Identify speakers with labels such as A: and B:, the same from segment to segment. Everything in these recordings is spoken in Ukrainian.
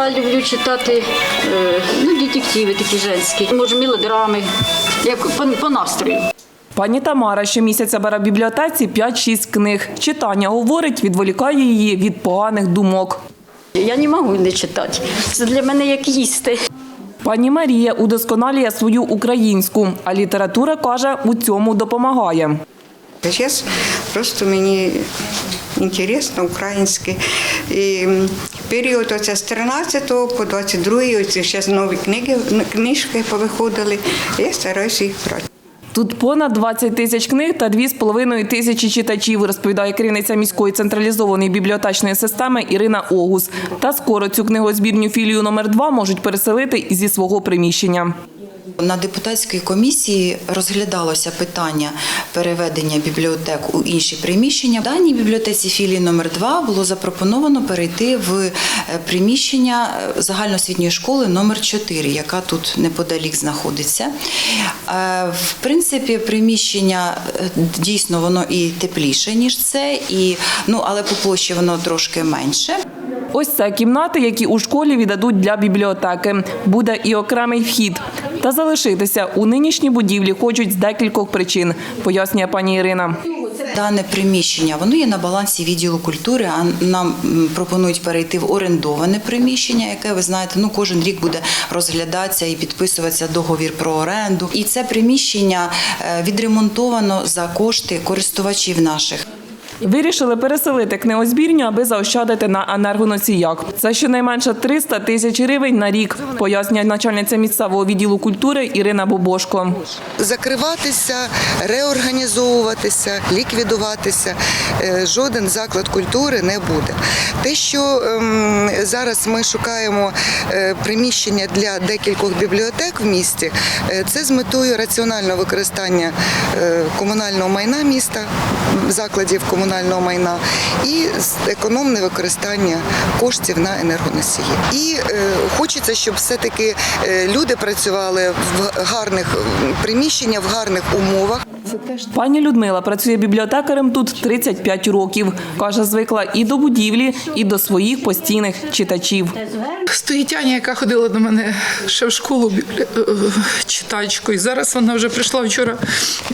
A: Я люблю читати е, ну, детективи такі женські, може, мелодрами, як по, по настрою.
B: Пані Тамара щомісяця бере в бібліотеці 5-6 книг. Читання, говорить, відволікає її від поганих думок.
A: Я не можу не читати. Це для мене як їсти.
B: Пані Марія удосконалює свою українську, а література, каже, у цьому допомагає.
C: Зараз просто мені інтересно українське. І період оце з 13 по 22 оці ще нові книги, книжки повиходили. Я стараюся їх брати.
B: Тут понад 20 тисяч книг та 2,5 тисячі читачів, розповідає керівниця міської централізованої бібліотечної системи Ірина Огус. Та скоро цю книгозбірню філію номер 2 можуть переселити зі свого приміщення.
D: На депутатській комісії розглядалося питання переведення бібліотек у інші приміщення. В даній бібліотеці філії номер 2 було запропоновано перейти в е, приміщення е, загальноосвітньої школи номер 4 яка тут неподалік знаходиться. Е, В принципі, приміщення дійсно воно і тепліше, ніж це, і, ну, але по площі воно трошки менше.
B: Ось це кімнати, які у школі віддадуть для бібліотеки. Буде і окремий вхід. Та залишитися у нинішній будівлі хочуть з декількох причин, пояснює пані Ірина.
D: Дане приміщення воно є на балансі відділу культури. А нам пропонують перейти в орендоване приміщення, яке ви знаєте, ну кожен рік буде розглядатися і підписуватися договір про оренду. І це приміщення е, відремонтовано за кошти користувачів наших.
B: Вирішили переселити книгозбірню, аби заощадити на енергоносіях. Це щонайменше 300 тисяч гривень на рік, пояснює начальниця місцевого відділу культури Ірина Бобошко.
E: закриватися, реорганізовуватися, ліквідуватися. е, Жоден заклад культури не буде. Те, що ем, зараз ми шукаємо е, приміщення для декількох бібліотек в місті, е, це з метою раціонального використання комунального майна міста, закладів комунального майна і економне використання коштів на енергоносії. І е, хочеться, щоб все-таки е, люди працювали в гарних приміщеннях, в гарних умовах.
B: Пані Людмила працює бібліотекарем тут 35 років. Каже, звикла і до будівлі, і до своїх постійних читачів.
F: Стоїть Аня, яка ходила до мене ще в школу біблі... е, читачкою. Зараз вона вже прийшла вчора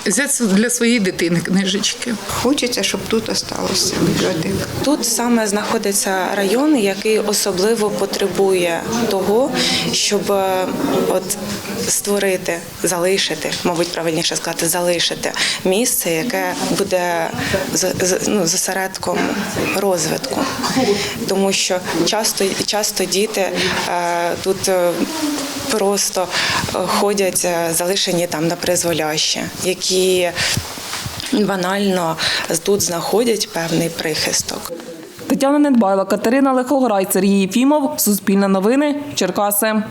F: взяти для своєї дитини книжечки.
C: Хочеться, щоб тут осталося бібліотека.
G: Тут саме знаходиться район, який особливо потребує того, щоб е, от створити, залишити, мабуть, правильніше сказати, залишити місце, яке буде ну, зосередком розвитку, тому що часто часто діти е, тут. е, Просто е, ходять залишені там на призволяще, які банально тут знаходять певний прихисток.
B: Тетяна Недбайла, Катерина Лихограй, Сергій Єфімов, Суспільне новини, Черкаси.